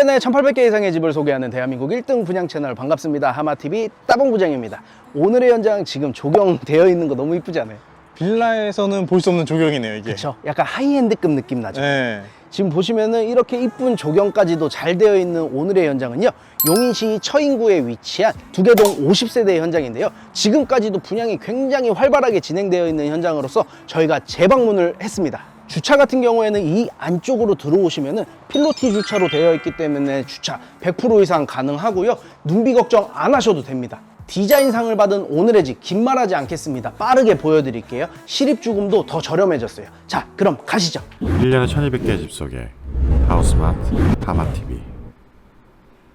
1년에 1800개 이상의 집을 소개하는 대한민국 1등 분양 채널 반갑습니다. 하마TV 따봉 부장입니다. 오늘의 현장 지금 조경되어 있는 거 너무 이쁘지 않아요? 빌라에서는 볼 수 없는 조경이네요 이게. 그렇죠. 약간 하이엔드급 느낌 나죠? 네. 지금 보시면은 이렇게 이쁜 조경까지도 잘 되어 있는 오늘의 현장은요 용인시 처인구에 위치한 두개동 50세대 현장인데요 지금까지도 분양이 굉장히 활발하게 진행되어 있는 현장으로서 저희가 재방문을 했습니다 주차 같은 경우에는 이 안쪽으로 들어오시면은 필로티 주차로 되어 있기 때문에 주차 100% 이상 가능하고요. 눈비 걱정 안 하셔도 됩니다. 디자인상을 받은 오늘의 집 긴말하지 않겠습니다. 빠르게 보여드릴게요. 실입주금도 더 저렴해졌어요. 자 그럼 가시죠. 1년에 1200개의 집 속에 하우스마트 하마TV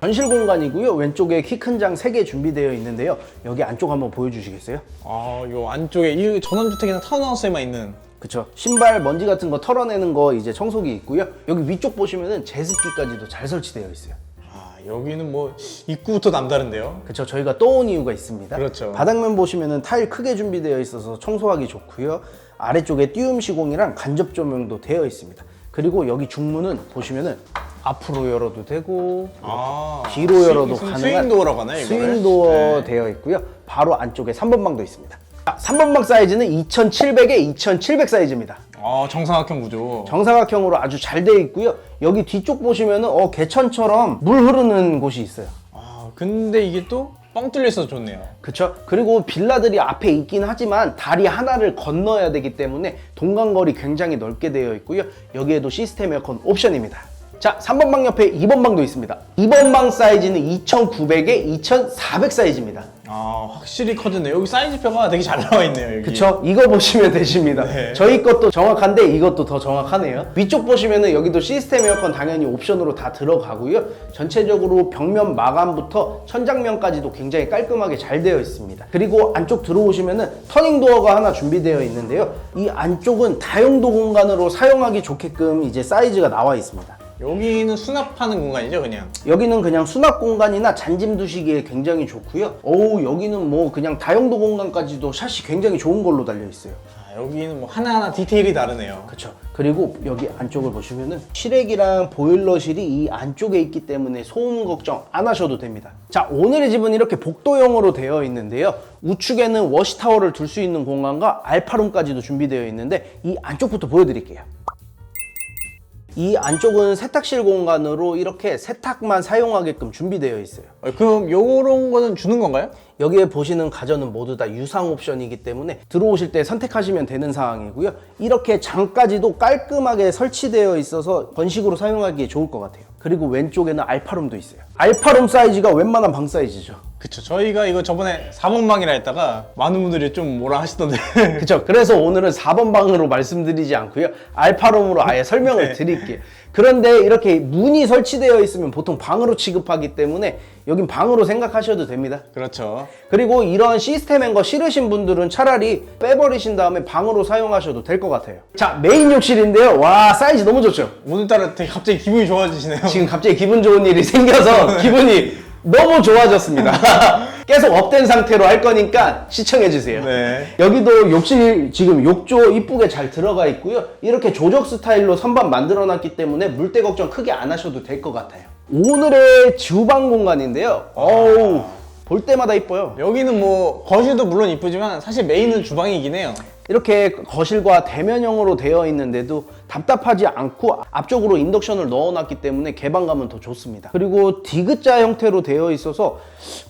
전실 공간이고요. 왼쪽에 키 큰 장 3개 준비되어 있는데요. 여기 안쪽 한번 보여주시겠어요? 아, 요 안쪽에 이 전원주택이나 타운하우스에만 있는 그쵸. 신발, 먼지 같은 거 털어내는 거 이제 청소기 있고요. 여기 위쪽 보시면은 제습기까지도 잘 설치되어 있어요. 아, 여기는 뭐 입구부터 남다른데요. 그쵸. 저희가 떠온 이유가 있습니다. 그렇죠. 바닥면 보시면은 타일 크게 준비되어 있어서 청소하기 좋고요. 아래쪽에 띄움 시공이랑 간접 조명도 되어 있습니다. 그리고 여기 중문은 보시면은 앞으로 열어도 되고 아, 뒤로 열어도 스윙- 가능한 스윙도어라고 하나요, 이거를? 스윙도어 네. 되어 있고요. 바로 안쪽에 3번 방도 있습니다. 3번 방 사이즈는 2700에 2700 사이즈입니다. 아, 정사각형 구조. 정사각형으로 아주 잘 되어 있고요. 여기 뒤쪽 보시면은 어 개천처럼 물 흐르는 곳이 있어요. 아, 근데 이게 또 뻥 뚫려 있어서 좋네요. 그쵸? 그리고 빌라들이 앞에 있긴 하지만 다리 하나를 건너야 되기 때문에 동간거리 굉장히 넓게 되어 있고요. 여기에도 시스템 에어컨 옵션입니다. 자, 3번 방 옆에 2번 방도 있습니다. 2번 방 사이즈는 2900에 2400 사이즈입니다. 아, 확실히 커졌네요. 여기 사이즈표가 되게 잘 나와 있네요, 여기. 그쵸? 이거 보시면 되십니다. 네. 저희 것도 정확한데 이것도 더 정확하네요. 위쪽 보시면은 여기도 시스템 에어컨 당연히 옵션으로 다 들어가고요. 전체적으로 벽면 마감부터 천장면까지도 굉장히 깔끔하게 잘 되어 있습니다. 그리고 안쪽 들어오시면은 터닝 도어가 하나 준비되어 있는데요. 이 안쪽은 다용도 공간으로 사용하기 좋게끔 이제 사이즈가 나와 있습니다. 여기는 수납하는 공간이죠, 그냥. 여기는 그냥 수납 공간이나 잔짐 두시기에 굉장히 좋고요. 어우 여기는 뭐 그냥 다용도 공간까지도 샷이 굉장히 좋은 걸로 달려 있어요. 아, 여기는 뭐 하나하나 디테일이 다르네요. 그렇죠. 그리고 여기 안쪽을 보시면은 실외기랑 보일러실이 이 안쪽에 있기 때문에 소음 걱정 안 하셔도 됩니다. 자, 오늘의 집은 이렇게 복도형으로 되어 있는데요. 우측에는 워시타워를 둘 수 있는 공간과 알파룸까지도 준비되어 있는데 이 안쪽부터 보여드릴게요. 이 안쪽은 세탁실 공간으로 이렇게 세탁만 사용하게끔 준비되어 있어요. 어, 그럼 요런 거는 주는 건가요? 여기에 보시는 가전은 모두 다 유상 옵션이기 때문에 들어오실 때 선택하시면 되는 상황이고요. 이렇게 장까지도 깔끔하게 설치되어 있어서 번식으로 사용하기에 좋을 것 같아요. 그리고 왼쪽에는 알파룸도 있어요. 알파룸 사이즈가 웬만한 방 사이즈죠. 그쵸. 저희가 이거 저번에 4번 방이라 했다가 많은 분들이 좀 뭐라 하시던데. 그쵸. 그래서 오늘은 4번 방으로 말씀드리지 않고요. 알파룸으로 아예 설명을 드릴게요. 그런데 이렇게 문이 설치되어 있으면 보통 방으로 취급하기 때문에 여긴 방으로 생각하셔도 됩니다. 그렇죠. 그리고 이런 시스템인 거 싫으신 분들은 차라리 빼버리신 다음에 방으로 사용하셔도 될 것 같아요. 자, 메인 욕실인데요. 와, 사이즈 너무 좋죠? 오늘따라 되게 갑자기 기분이 좋아지시네요. 지금 갑자기 기분 좋은 일이 생겨서 기분이 너무 좋아졌습니다. 계속 업된 상태로 할 거니까 시청해주세요. 네. 여기도 욕실 지금 욕조 이쁘게 잘 들어가 있고요. 이렇게 조적 스타일로 선반 만들어 놨기 때문에 물때 걱정 크게 안 하셔도 될 것 같아요. 오늘의 주방 공간인데요. 어우, 볼 때마다 이뻐요. 여기는 뭐 거실도 물론 이쁘지만 사실 메인은 주방이긴 해요. 이렇게 거실과 대면형으로 되어 있는데도 답답하지 않고 앞쪽으로 인덕션을 넣어놨기 때문에 개방감은 더 좋습니다. 그리고 디귿자 형태로 되어 있어서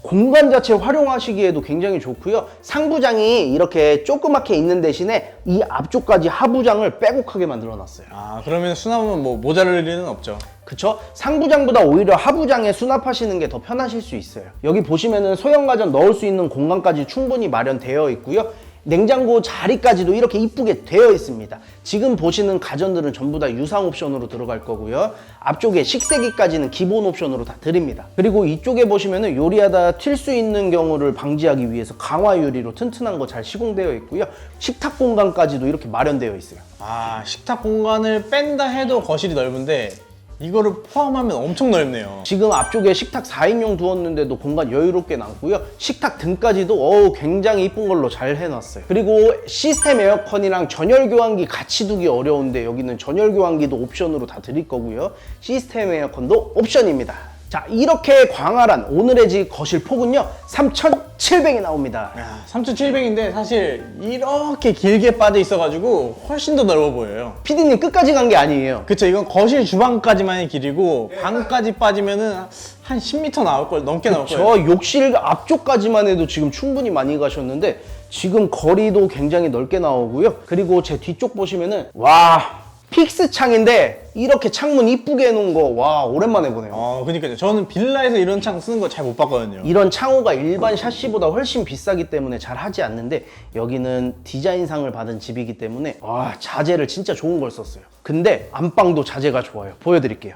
공간 자체 활용하시기에도 굉장히 좋고요. 상부장이 이렇게 조그맣게 있는 대신에 이 앞쪽까지 하부장을 빼곡하게 만들어놨어요. 아 그러면 수납은 뭐 모자랄 일은 없죠. 그쵸? 상부장보다 오히려 하부장에 수납하시는 게 더 편하실 수 있어요. 여기 보시면은 소형 가전 넣을 수 있는 공간까지 충분히 마련되어 있고요. 냉장고 자리까지도 이렇게 이쁘게 되어 있습니다. 지금 보시는 가전들은 전부 다 유상 옵션으로 들어갈 거고요. 앞쪽에 식세기까지는 기본 옵션으로 다 드립니다. 그리고 이쪽에 보시면은 요리하다 튈 수 있는 경우를 방지하기 위해서 강화 유리로 튼튼한 거 잘 시공되어 있고요. 식탁 공간까지도 이렇게 마련되어 있어요. 아 식탁 공간을 뺀다 해도 거실이 넓은데 이거를 포함하면 엄청 넓네요. 지금 앞쪽에 식탁 4인용 두었는데도 공간 여유롭게 남고요. 식탁 등까지도 어우 굉장히 이쁜 걸로 잘 해놨어요. 그리고 시스템 에어컨이랑 전열 교환기 같이 두기 어려운데 여기는 전열 교환기도 옵션으로 다 드릴 거고요. 시스템 에어컨도 옵션입니다. 자 이렇게 광활한 오늘의 집 거실 폭은요 3,700이 나옵니다. 야, 3,700인데 사실 이렇게 길게 빠져 있어가지고 훨씬 더 넓어 보여요. 피디님 끝까지 간 게 아니에요. 그쵸, 이건 거실 주방까지만의 길이고 방까지 빠지면은 한 10m 나올 걸 넘게 나올 거예요. 저 욕실 앞쪽까지만 해도 지금 충분히 많이 가셨는데 지금 거리도 굉장히 넓게 나오고요. 그리고 제 뒤쪽 보시면은 와 픽스 창인데 이렇게 창문 이쁘게 해놓은 거 와 오랜만에 보네요. 어, 그니까요. 저는 빌라에서 이런 창 쓰는 거 잘 못 봤거든요. 이런 창호가 일반 샤시보다 훨씬 비싸기 때문에 잘 하지 않는데 여기는 디자인상을 받은 집이기 때문에 와 자재를 진짜 좋은 걸 썼어요. 근데 안방도 자재가 좋아요. 보여드릴게요.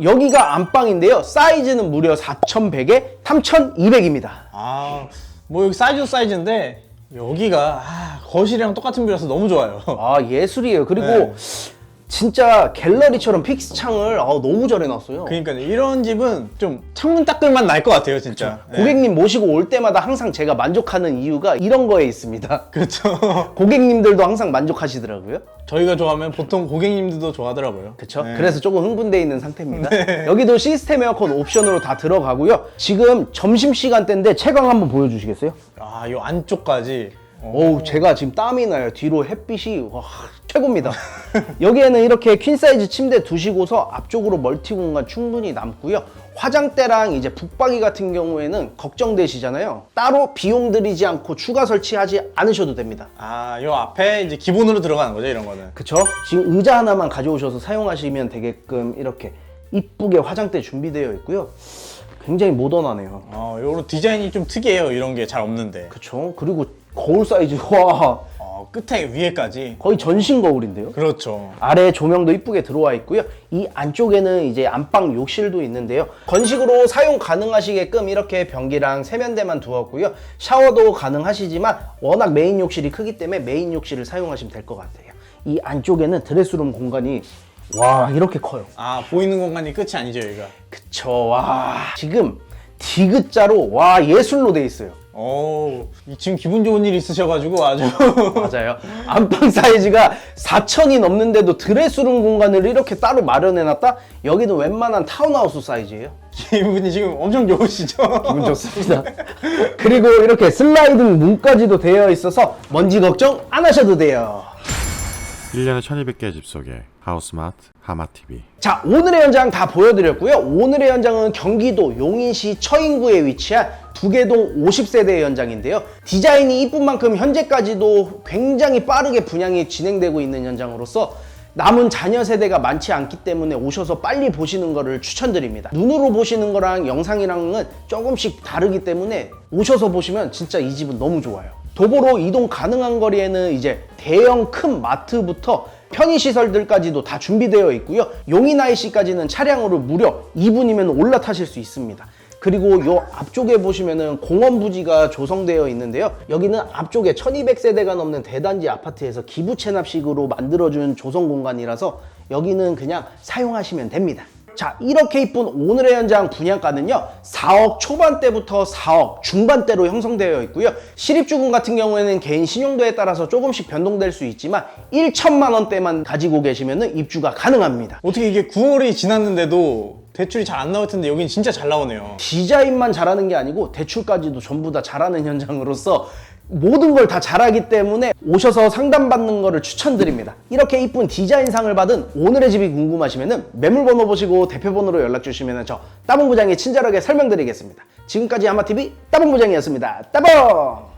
여기가 안방인데요. 사이즈는 무려 4,100에 3,200입니다. 아, 뭐 여기 사이즈도 사이즈인데 여기가 아, 거실이랑 똑같은 비라서 너무 좋아요. 아 예술이에요. 그리고 네. 진짜 갤러리처럼 픽스 창을 아, 너무 잘 해놨어요. 그러니까요. 이런 집은 좀 창문 닦을만 날 것 같아요, 진짜. 네. 고객님 모시고 올 때마다 항상 제가 만족하는 이유가 이런 거에 있습니다. 그렇죠. 고객님들도 항상 만족하시더라고요. 저희가 좋아하면 보통 고객님들도 좋아하더라고요. 그렇죠. 네. 그래서 조금 흥분돼 있는 상태입니다. 여기도 시스템 에어컨 옵션으로 다 들어가고요. 지금 점심 시간대인데 채광 한번 보여주시겠어요? 아, 요 안쪽까지. 어, 어우 제가 지금 땀이 나요. 뒤로 햇빛이 와 최고입니다. 여기에는 이렇게 퀸 사이즈 침대 두시고서 앞쪽으로 멀티 공간 충분히 남고요. 화장대랑 이제 북박이 같은 경우에는 걱정되시잖아요. 따로 비용 들이지 않고 추가 설치하지 않으셔도 됩니다. 아, 요 앞에 이제 기본으로 들어가는 거죠, 이런 거는. 그쵸? 지금 의자 하나만 가져오셔서 사용하시면 되게끔 이렇게 이쁘게 화장대 준비되어 있고요. 굉장히 모던하네요. 어, 요런 디자인이 좀 특이해요. 이런 게 잘 없는데. 그쵸? 그리고 거울 사이즈 와 어, 끝에 위에까지. 거의 전신 거울인데요. 그렇죠. 아래 조명도 이쁘게 들어와 있고요. 이 안쪽에는 이제 안방 욕실도 있는데요. 건식으로 사용 가능하시게끔 이렇게 변기랑 세면대만 두었고요. 샤워도 가능하시지만 워낙 메인 욕실이 크기 때문에 메인 욕실을 사용하시면 될 것 같아요. 이 안쪽에는 드레스룸 공간이 와 이렇게 커요. 아, 보이는 공간이 끝이 아니죠, 여기가. 그쵸. 와 지금 디귿자로 와 예술로 돼 있어요. 오, 이- 지금 기분 좋은 일 있으셔가지고 아주. 맞아요. 안방 사이즈가 4천이 넘는데도 드레스룸 공간을 이렇게 따로 마련해놨다? 여기는 웬만한 타운하우스 사이즈예요. 기분이 지금 엄청 좋으시죠? 기분 좋습니다. 그리고 이렇게 슬라이딩 문까지도 되어 있어서 먼지 걱정 안 하셔도 돼요. 1년에 1200개의 집 속에 하우스마트 하마TV 자, 오늘의 현장 다 보여드렸고요. 오늘의 현장은 경기도 용인시 처인구에 위치한 두개동 50세대 현장인데요. 디자인이 이쁜 만큼 현재까지도 굉장히 빠르게 분양이 진행되고 있는 현장으로서 남은 자녀 세대가 많지 않기 때문에 오셔서 빨리 보시는 거를 추천드립니다. 눈으로 보시는 거랑 영상이랑은 조금씩 다르기 때문에 오셔서 보시면 진짜 이 집은 너무 좋아요. 도보로 이동 가능한 거리에는 이제 대형 큰 마트부터 편의시설들까지도 다 준비되어 있고요. 용인 IC까지는 차량으로 무려 2분이면 올라타실 수 있습니다. 그리고 요 앞쪽에 보시면은 공원 부지가 조성되어 있는데요. 여기는 앞쪽에 1200세대가 넘는 대단지 아파트에서 기부 체납식으로 만들어준 조성 공간이라서 여기는 그냥 사용하시면 됩니다. 자, 이렇게 이쁜 오늘의 현장 분양가는요, 4억 초반대부터 4억 중반대로 형성되어 있고요. 시립주공 같은 경우에는 개인 신용도에 따라서 조금씩 변동될 수 있지만 1천만 원대만 가지고 계시면 입주가 가능합니다. 어떻게 이게 9월이 지났는데도 대출이 잘 안 나올 텐데 여긴 진짜 잘 나오네요. 디자인만 잘하는 게 아니고 대출까지도 전부 다 잘하는 현장으로서 모든 걸 다 잘하기 때문에 오셔서 상담받는 거를 추천드립니다. 이렇게 이쁜 디자인상을 받은 오늘의 집이 궁금하시면 매물번호 보시고 대표번호로 연락 주시면 저 따봉부장이 친절하게 설명드리겠습니다. 지금까지 하마TV 따봉부장이었습니다. 따봉!